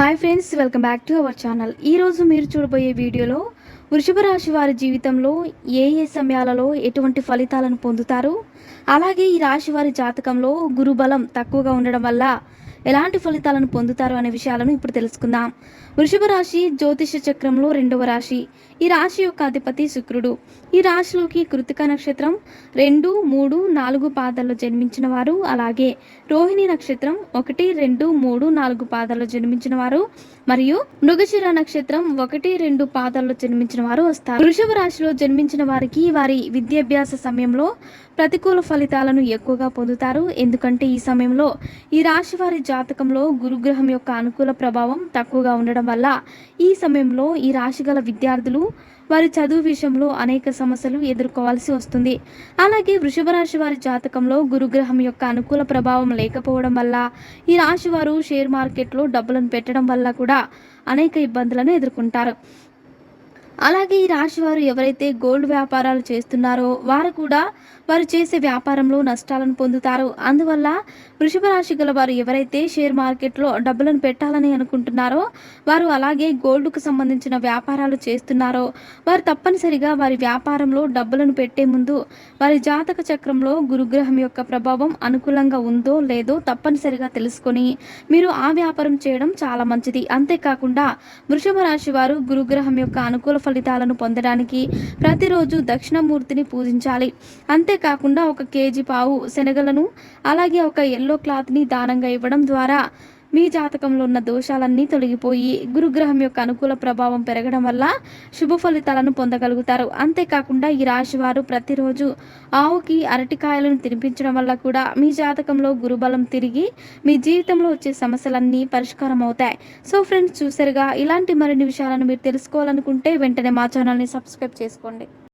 Hi friends welcome back to our channel ఈరోజు మీరు చూడబోయే వీడియోలో వృషభ రాశి వారి జీవితంలో ఏ ఏ సమయాలలో ఎటువంటి ఫలితాలను పొందుతారు? అలాగే ఈ రాశి వారి జాతకంలో గురుబలం తక్కువగా ఉండడం వల్ల ఎలాంటి ఫలితాలను పొందుతారు అనే విషయాలను ఇప్పుడు తెలుసుకుందాం. వృషభ రాశి జ్యోతిష చక్రంలో రెండవ రాశి. ఈ రాశి యొక్క అధిపతి శుక్రుడు. ఈ రాశిలోకి కృతిక నక్షత్రం రెండు మూడు నాలుగు పాదాల్లో జన్మించిన వారు. అలాగే రోహిణి నక్షత్రం ఒకటి రెండు మూడు నాలుగు పాదాల్లో జన్మించిన వారు. మరియు మృగశిర నక్షత్రం ఒకటి రెండు పాదాల్లో జన్మించిన వారు వస్తారు. వృషభ రాశిలో జన్మించిన వారికి వారి విద్యాభ్యాస సమయంలో ప్రతికూల ఫలితాలను ఎక్కువగా పొందుతారు. ఎందుకంటే ఈ సమయంలో ఈ రాశి వారి జాతకంలో గురుగ్రహం యొక్క అనుకూల ప్రభావం తక్కువగా ఉండడం వల్ల ఈ సమయంలో ఈ రాశి గల విద్యార్థులు వారి చదువు విషయంలో అనేక సమస్యలు ఎదుర్కోవాల్సి వస్తుంది. అలాగే వృషభ రాశి వారి జాతకంలో గురుగ్రహం యొక్క అనుకూల ప్రభావం లేకపోవడం వల్ల ఈ రాశి వారు షేర్ మార్కెట్లో డబ్బులను పెట్టడం వల్ల కూడా అనేక ఇబ్బందులను ఎదుర్కొంటారు. అలాగే ఈ రాశి వారు ఎవరైతే గోల్డ్ వ్యాపారాలు చేస్తున్నారో వారు కూడా వారు చేసే వ్యాపారంలో నష్టాలను పొందుతారు. అందువల్ల వృషభ రాశి గల వారు ఎవరైతే షేర్ మార్కెట్లో డబ్బులను పెట్టాలని అనుకుంటున్నారో వారు అలాగే గోల్డ్కు సంబంధించిన వ్యాపారాలు చేస్తున్నారో వారు తప్పనిసరిగా వారి వ్యాపారంలో డబ్బులను పెట్టే ముందు వారి జాతక చక్రంలో గురుగ్రహం యొక్క ప్రభావం అనుకూలంగా ఉందో లేదో తప్పనిసరిగా తెలుసుకొని మీరు ఆ వ్యాపారం చేయడం చాలా మంచిది. అంతేకాకుండా వృషభ రాశి వారు గురుగ్రహం యొక్క అనుకూల ఫలితాలను పొందడానికి ప్రతిరోజు దక్షిణమూర్తిని పూజించాలి. అంతేకాకుండా ఒక కేజీ పావు శనగలను అలాగే ఒక ఎల్లో క్లాత్ని దానంగా ఇవ్వడం ద్వారా మీ జాతకంలో ఉన్న దోషాలన్నీ తొలగిపోయి గురుగ్రహం యొక్క అనుకూల ప్రభావం పెరగడం వల్ల శుభ ఫలితాలను పొందగలుగుతారు. అంతేకాకుండా ఈ రాశి వారు ప్రతిరోజు ఆవుకి అరటికాయలను తినిపించడం వల్ల కూడా మీ జాతకంలో గురుబలం తిరిగి మీ జీవితంలో వచ్చే సమస్యలన్నీ పరిష్కారం అవుతాయి. సో ఫ్రెండ్స్ చూసారుగా ఇలాంటి మరిన్ని విషయాలను మీరు తెలుసుకోవాలనుకుంటే వెంటనే మా ఛానల్ని సబ్స్క్రైబ్ చేసుకోండి.